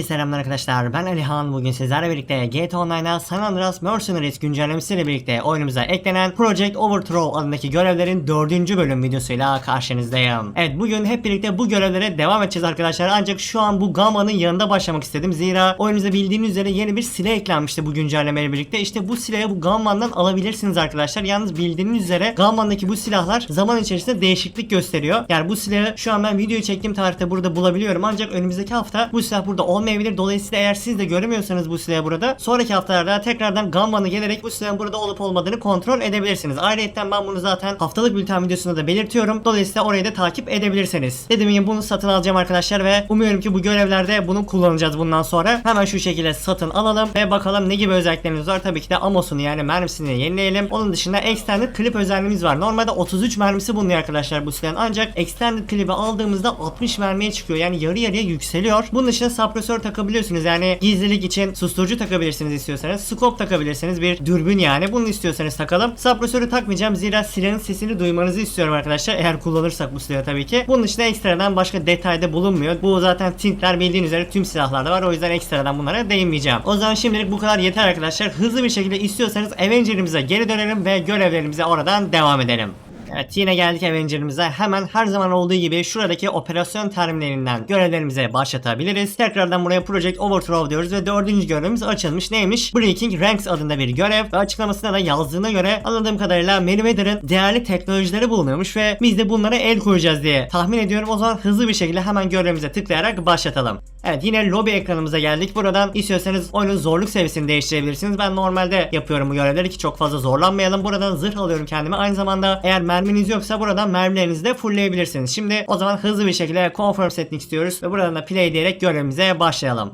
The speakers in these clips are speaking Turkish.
Herkese selamlar arkadaşlar. Ben Alihan. Bugün sizlerle birlikte GTA Online'a San Andreas Mercenaries güncellemesiyle birlikte oyunumuza eklenen Project Overthrow adındaki görevlerin 4. bölüm videosuyla karşınızdayım. Evet bugün hep birlikte bu görevlere devam edeceğiz arkadaşlar. Ancak şu an bu Gamma'nın yanında başlamak istedim. Zira oyunumuza bildiğiniz üzere yeni bir silah eklenmişti bu güncellemeyle birlikte. İşte bu silahı bu Gamma'dan alabilirsiniz arkadaşlar. Yalnız bildiğiniz üzere Gamma'daki bu silahlar zaman içerisinde değişiklik gösteriyor. Yani bu silahı şu an ben videoyu çektiğim tarihte burada bulabiliyorum. Ancak önümüzdeki hafta bu silah burada olmayabilir. Dolayısıyla eğer siz de göremiyorsanız bu silahı burada sonraki haftalarda tekrardan Gamma'nı gelerek bu silahın burada olup olmadığını kontrol edebilirsiniz. Ayrıca ben bunu zaten haftalık bülten videosunda da belirtiyorum. Dolayısıyla orayı da takip edebilirsiniz. Dediğim gibi bunu satın alacağım arkadaşlar ve umuyorum ki bu görevlerde bunu kullanacağız bundan sonra. Hemen şu şekilde satın alalım ve bakalım ne gibi özelliklerimiz var. Tabii ki de amosunu yani mermisini yenileyelim. Onun dışında extended clip özelliğimiz var. Normalde 33 mermisi bulunuyor arkadaşlar bu silahın. Ancak extended clip'i aldığımızda 60 mermiye çıkıyor. Yani yarı yarıya yükseliyor. Bunun dışında suppressor takabiliyorsunuz. Yani gizlilik için susturucu takabilirsiniz istiyorsanız. Scope takabilirsiniz. Bir dürbün yani. Bunu istiyorsanız takalım. Suppressörü takmayacağım. Zira silahın sesini duymanızı istiyorum arkadaşlar. Eğer kullanırsak bu silahı tabii ki. Bunun dışında ekstradan başka detayda bulunmuyor. Bu zaten tintler bildiğiniz üzere tüm silahlarda var. O yüzden ekstradan bunlara değinmeyeceğim. O zaman şimdilik bu kadar yeter arkadaşlar. Hızlı bir şekilde istiyorsanız Avenger'imize geri dönelim ve görevlerimize oradan devam edelim. Evet yine geldik Avenger'ımıza. Hemen her zaman olduğu gibi şuradaki operasyon terminalinden görevlerimize başlatabiliriz. Tekrardan buraya Project Overthrow diyoruz ve dördüncü görevimiz açılmış. Neymiş? Breaking Ranks adında bir görev ve açıklamasına da yazdığına göre anladığım kadarıyla Meriwether'ın değerli teknolojileri bulunuyormuş ve biz de bunlara el koyacağız diye tahmin ediyorum. O zaman hızlı bir şekilde hemen görevimize tıklayarak başlatalım. Evet yine lobi ekranımıza geldik. Buradan istiyorsanız oyunun zorluk seviyesini değiştirebilirsiniz. Ben normalde yapıyorum bu görevleri ki çok fazla zorlanmayalım. Buradan zırh alıyorum kendime. Aynı zamanda eğer merminiz yoksa buradan mermilerinizi de fullleyebilirsiniz. Şimdi o zaman hızlı bir şekilde confirm setting istiyoruz ve buradan da play diyerek görevimize başlayalım.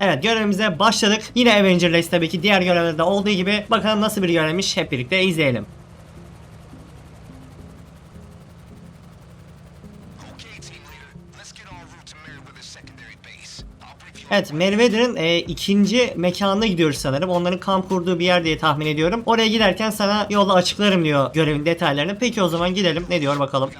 Evet görevimize başladık. Yine Avenger'dayız tabii ki diğer görevlerde olduğu gibi. Bakalım nasıl bir görevmiş hep birlikte izleyelim. Okay, team leader. Let's get en route to Meriwether's secondary base. Evet Meriwether'ın e, ikinci mekanına gidiyoruz sanırım. Onların kamp kurduğu bir yer diye tahmin ediyorum. Oraya giderken sana yolda açıklarım diyor görevin detaylarını. Peki o zaman gidelim. Ne diyor bakalım.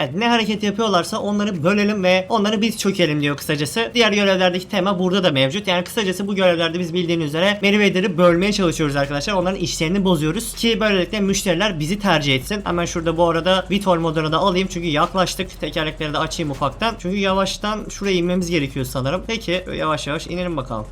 Evet ne hareket yapıyorlarsa onları bölelim ve onları biz çökelim diyor kısacası. Diğer görevlerdeki tema burada da mevcut. Yani kısacası bu görevlerde biz bildiğiniz üzere Meriwether'ı bölmeye çalışıyoruz arkadaşlar. Onların işlerini bozuyoruz ki böylelikle müşteriler bizi tercih etsin. Hemen şurada bu arada Vitol modunu da alayım çünkü yaklaştık. Tekerlekleri de açayım ufaktan. Çünkü yavaştan şuraya inmemiz gerekiyor sanırım. Peki yavaş yavaş inelim bakalım.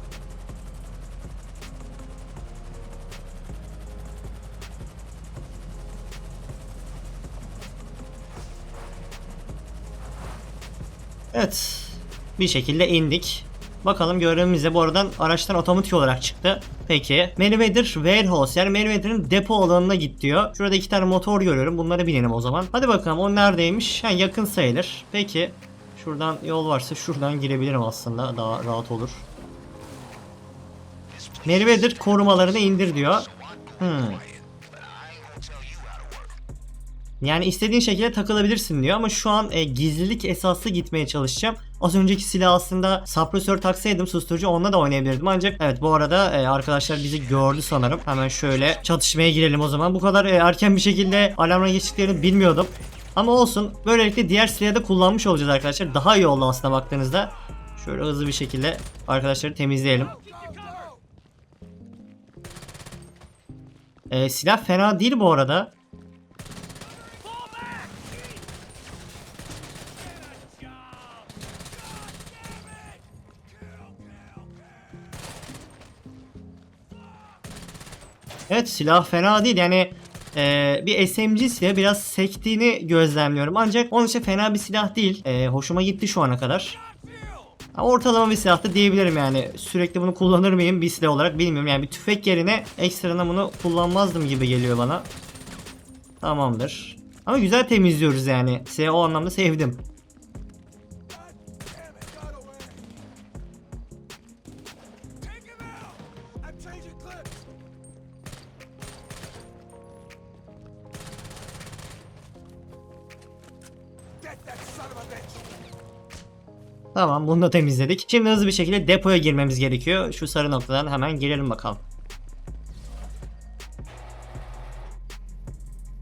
Bir şekilde indik. Bakalım görevimize bu aradan araçtan otomatik olarak çıktı. Peki. Meriwether Warehouse yani Meriwether'ın depo alanına git diyor. Şurada iki tane motor görüyorum. Bunlara binelim o zaman. Hadi bakalım o neredeymiş? Ha, yakın sayılır. Peki. Şuradan yol varsa şuradan girebilirim aslında. Daha rahat olur. Meriwether korumalarını indir diyor. Hmm. Yani istediğin şekilde takılabilirsin diyor ama şu an e, gizlilik esaslı gitmeye çalışacağım. Az önceki silah aslında suppressor taksaydım susturucu onunla da oynayabilirdim ancak evet bu arada e, arkadaşlar bizi gördü sanırım. Hemen şöyle çatışmaya girelim o zaman. Bu kadar e, erken bir şekilde alarmına geçtiklerini bilmiyordum. Ama olsun. Böylelikle diğer silahı da kullanmış olacağız arkadaşlar. Daha iyi oldu aslında baktığınızda. Şöyle hızlı bir şekilde arkadaşları temizleyelim. E, silah fena değil bu arada. Evet silah fena değil yani e, bir SMG silahı biraz sektiğini gözlemliyorum ancak onun için fena bir silah değil. E, hoşuma gitti şu ana kadar. Ha, Ortalama bir silah da diyebilirim yani sürekli bunu kullanır mıyım bir silah olarak bilmiyorum yani bir tüfek yerine ekstradan bunu kullanmazdım gibi geliyor bana. Tamamdır. Ama güzel temizliyoruz yani. Silahı o anlamda sevdim. Tamam bunu da temizledik. Şimdi hızlı bir şekilde depoya girmemiz gerekiyor. Şu sarı noktadan hemen girelim bakalım.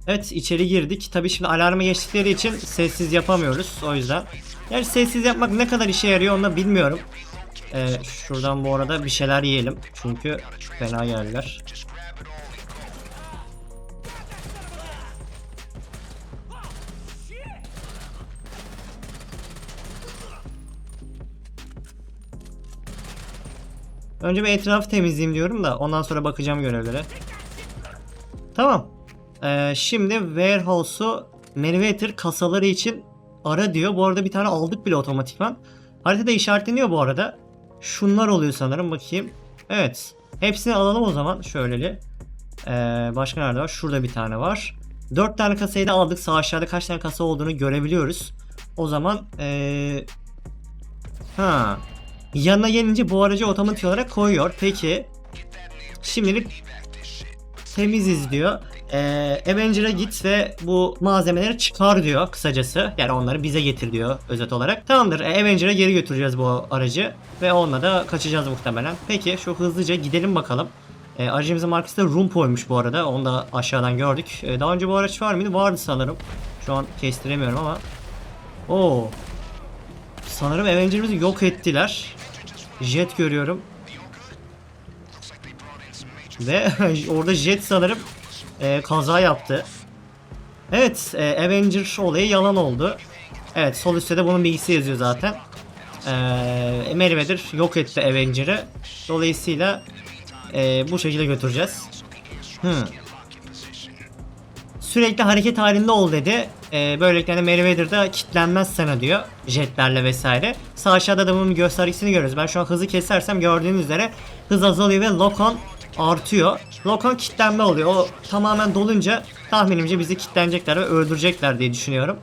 Evet içeri girdik. Tabii şimdi alarmı geçtikleri için sessiz yapamıyoruz o yüzden. Yani sessiz yapmak ne kadar işe yarıyor onu da bilmiyorum. Ee, şuradan bu arada bir şeyler yiyelim. Çünkü fena yerler. Önce bir etrafı temizleyeyim diyorum da ondan sonra bakacağım görevlere. Tamam. Ee, şimdi warehouse'u Meriwether kasaları için ara diyor. Bu arada bir tane aldık bile otomatikman. Haritada işaretleniyor bu arada. Şunlar oluyor sanırım bakayım. Evet. Hepsini alalım o zaman şöyleli. Ee, başka nerede var? Şurada bir tane var. 4 tane kasayı da aldık. Sağ aşağıda kaç tane kasa olduğunu görebiliyoruz. O zaman ee... ha yanına gelince bu aracı otomatik olarak koyuyor. Peki şimdilik temiziz diyor. Ee, Avenger'a git ve bu malzemeleri çıkar diyor kısacası. Yani onları bize getir diyor özet olarak. Tamamdır e, Avenger'a geri götüreceğiz bu aracı. Ve onunla da kaçacağız muhtemelen. Peki şu hızlıca gidelim bakalım. E, aracımızın markası da Rumpo'ymuş bu arada. Onu da aşağıdan gördük. E, daha önce bu araç var mıydı? Vardı sanırım. Şu an kestiremiyorum ama. Oo. Sanırım Avenger'ımızı yok ettiler. Jet görüyorum. Ve orada Jet sanırım e, kaza yaptı. Evet, e, Avenger olayı yalan oldu. Evet, sol üstte de bunun bilgisi yazıyor zaten. E, Meriwether yok etti Avenger'ı. Dolayısıyla e, bu şekilde götüreceğiz. Hmm. Sürekli hareket halinde ol dedi. E, böylelikle de Meriwether'da kilitlenmez sana diyor. Jetlerle vesaire. Sağ aşağıda da bunun göstergesini görüyoruz. Ben şu an hızı kesersem gördüğünüz üzere hız azalıyor ve Lokon artıyor. Lokon kilitlenme oluyor. O tamamen dolunca tahminimce bizi kilitlenecekler ve öldürecekler diye düşünüyorum.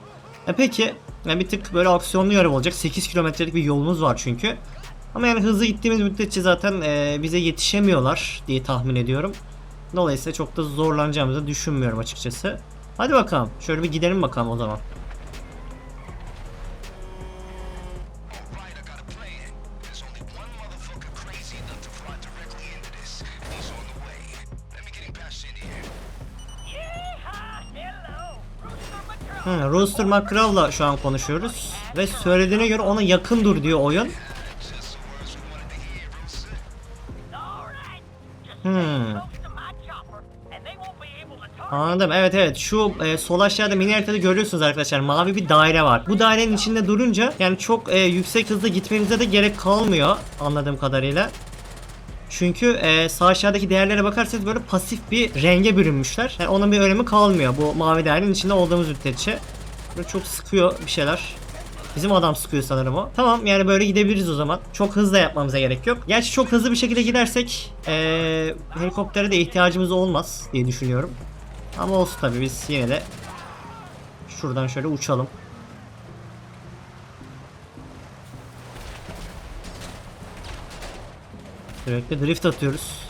E peki yani bir tık böyle aksiyonlu görev olacak. 8 kilometrelik bir yolumuz var çünkü. Ama yani hızlı gittiğimiz müddetçe zaten e, bize yetişemiyorlar diye tahmin ediyorum. Dolayısıyla çok da zorlanacağımızı düşünmüyorum açıkçası. Hadi bakalım. Şöyle bir gidelim bakalım o zaman. Hmm, Rooster McCraw'la şu an konuşuyoruz. Ve söylediğine göre ona yakın dur diyor oyun. Anladım. Evet evet. Şu e, sol aşağıda mini haritada görüyorsunuz arkadaşlar. Mavi bir daire var. Bu dairenin içinde durunca yani çok e, yüksek hızda gitmenize de gerek kalmıyor anladığım kadarıyla. Çünkü e, sağ aşağıdaki değerlere bakarsanız böyle pasif bir renge bürünmüşler. Yani onun bir önemi kalmıyor bu mavi dairenin içinde olduğumuz müddetçe. Böyle çok sıkıyor bir şeyler. Bizim adam sıkıyor sanırım o. Tamam yani böyle gidebiliriz o zaman. Çok hızlı yapmamıza gerek yok. Gerçi çok hızlı bir şekilde gidersek ee, helikoptere de ihtiyacımız olmaz diye düşünüyorum. Ama olsun tabii biz yine de şuradan şöyle uçalım. Sürekli drift atıyoruz.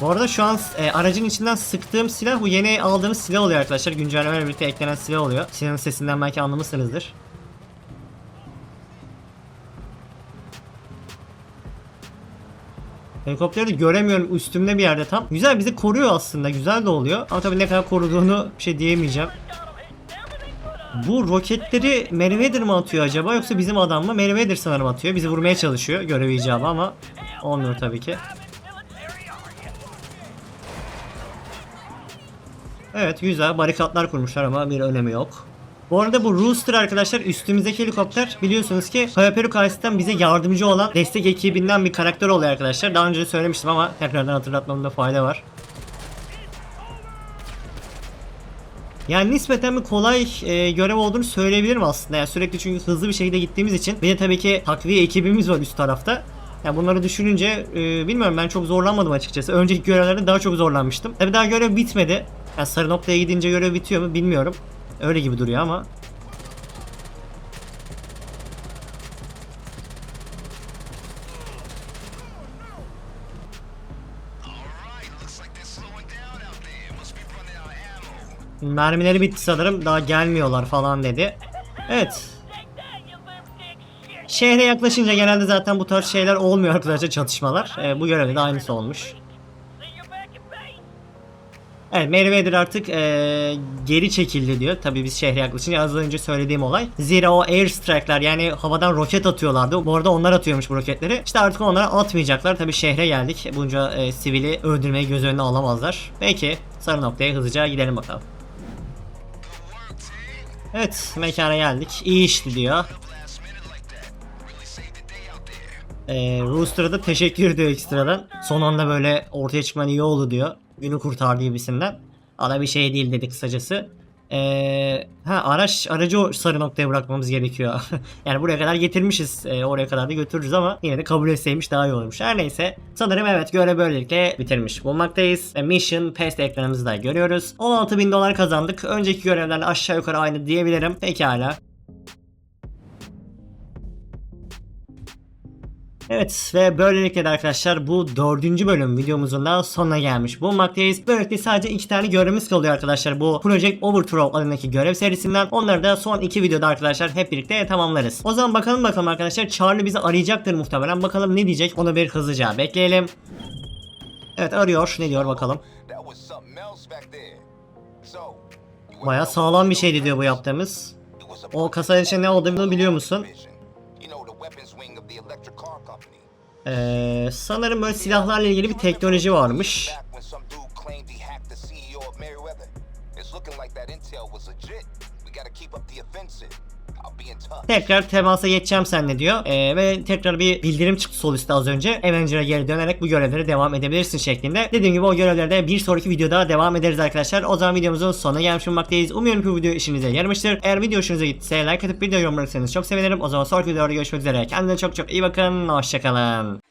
Bu arada şu an e, aracın içinden sıktığım silah bu yeni aldığımız silah oluyor arkadaşlar. Güncellemeyle birlikte eklenen silah oluyor. Silahın sesinden belki anlamışsınızdır. Helikopteri göremiyorum üstümde bir yerde tam. Güzel bizi koruyor aslında. Güzel de oluyor. Ama tabii ne kadar koruduğunu bir şey diyemeyeceğim. Bu roketleri Meriwether mı atıyor acaba yoksa bizim adam mı? Meriwether sanırım atıyor. Bizi vurmaya çalışıyor görev icabı ama olmuyor tabii ki. Evet güzel barikatlar kurmuşlar ama bir önemi yok. Bu arada bu Rooster arkadaşlar üstümüzdeki helikopter biliyorsunuz ki Hayaperu karşısından bize yardımcı olan destek ekibinden bir karakter oluyor arkadaşlar. Daha önce de söylemiştim ama tekrardan hatırlatmamda fayda var. Yani nispeten bir kolay e, görev olduğunu söyleyebilirim aslında. Yani sürekli çünkü hızlı bir şekilde gittiğimiz için. Bir de tabii ki takviye ekibimiz var üst tarafta. Yani bunları düşününce e, bilmiyorum ben çok zorlanmadım açıkçası. Önceki görevlerde daha çok zorlanmıştım. Tabii daha görev bitmedi. Yani sarı noktaya gidince görev bitiyor mu bilmiyorum. Öyle gibi duruyor ama. Mermileri bitti sanırım. Daha gelmiyorlar falan dedi. Evet. Şehre yaklaşınca genelde zaten bu tarz şeyler olmuyor arkadaşlar çatışmalar. Ee, bu görevde de aynısı olmuş. Evet Meriwether artık eee, geri çekildi diyor. Tabii biz şehre yaklaşınca az önce söylediğim olay. Zira o airstrike'lar yani havadan roket atıyorlardı. Bu arada onlar atıyormuş bu roketleri. İşte artık onlara atmayacaklar. Tabii şehre geldik. Bunca eee, sivili öldürmeyi göz önüne alamazlar. Peki sarı noktaya hızlıca gidelim bakalım. Evet mekana geldik. İyi işti diyor. Ee, Rooster'a da teşekkür ediyor ekstradan. Son anda böyle ortaya çıkman iyi oldu diyor. Günü kurtardı gibisinden. Ana bir şey değil dedi kısacası. Ee, ha araç aracı o sarı noktaya bırakmamız gerekiyor. yani buraya kadar getirmişiz. Ee, oraya kadar da götürürüz ama yine de kabul etseymiş daha iyi olurmuş. Her neyse. Sanırım evet görev böylelikle bitirmiş bulmaktayız. Ve Mission Past ekranımızı da görüyoruz. 16 bin dolar kazandık. Önceki görevlerle aşağı yukarı aynı diyebilirim. Pekala. Evet ve böylelikle de arkadaşlar bu dördüncü bölüm videomuzun da sonuna gelmiş bulunmaktayız. Böylelikle sadece iki tane görevimiz kalıyor arkadaşlar bu Project Overthrow adındaki görev serisinden. Onları da son iki videoda arkadaşlar hep birlikte tamamlarız. O zaman bakalım bakalım arkadaşlar Charlie bizi arayacaktır muhtemelen. Bakalım ne diyecek onu bir hızlıca bekleyelim. Evet arıyor ne diyor bakalım. Baya sağlam bir şeydi diyor bu yaptığımız. O kasanın içinde ne olduğunu biliyor musun? Ee, sanırım böyle silahlarla ilgili bir teknoloji varmış. Tekrar temasa geçeceğim seninle diyor. Ee, ve tekrar bir bildirim çıktı sol üstte az önce. Avenger'a geri dönerek bu görevlere devam edebilirsin şeklinde. Dediğim gibi o görevlerde bir sonraki videoda devam ederiz arkadaşlar. O zaman videomuzun sonuna gelmiş bulunmaktayız. Umuyorum ki bu video işinize yaramıştır. Eğer video hoşunuza gittiyse like atıp video yorum bırakırsanız çok sevinirim. O zaman sonraki videoda görüşmek üzere. Kendinize çok çok iyi bakın. Hoşçakalın.